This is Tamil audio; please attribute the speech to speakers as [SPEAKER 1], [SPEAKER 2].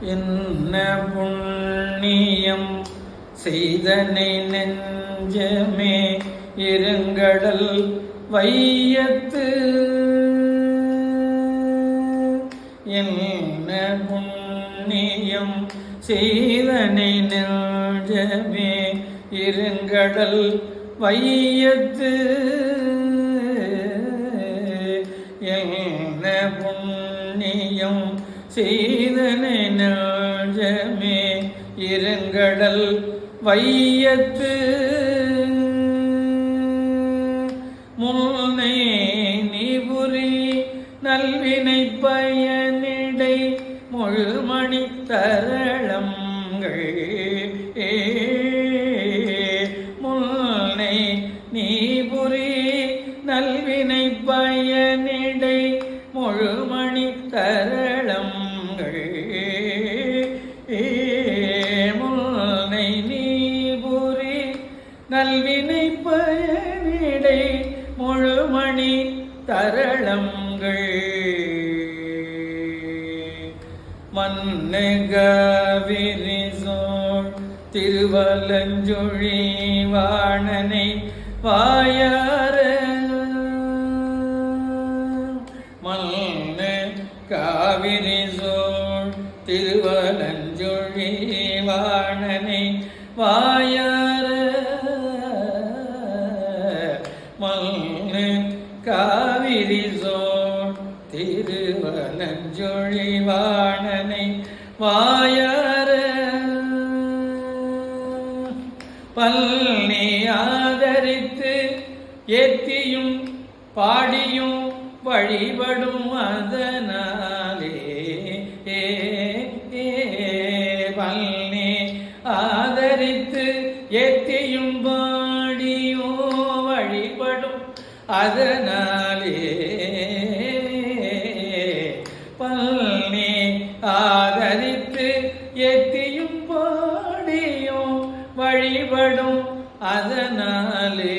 [SPEAKER 1] என்ன புண்ணியம் செய்தனை நெஞ்சமே இருங்கடல் வையத்து. என்ன புண்ணியம் செய்தனை நெஞ்சமே இருங்கடல் வையத்து. என்ன புண்ணியம் செய்தனை நெஞ்சமே இருங்கடல் வையத்து. முல்லை நீபுரி நல்வினை பயனிடை முழுமணி தரளங்கள். முல்லை நீபுரி நல்வினை முல்லை நீபுரி நல்வினை பயனிடை முழுமணி தரளங்கள். மன்னகவிரிசோள் திருவலஞ்சுழி வாணனை வாயார. மல்ல காவிரி சோழ் திருவலஞ்சொழி வாணனை வாயார மல்ல காவிரி சோழ் திருவலஞ்சொழி வாணனை வாயார பல்னி ஆதரித்து ஏத்தியும் பாடியும் வழிபடும் அதனாலே ஆதரித்து எத்தியும் பாடியோ வழிபடும் அதனாலே பல்னி ஆதரித்து எத்தியும் பாடியோ வழிபடும் அதனாலே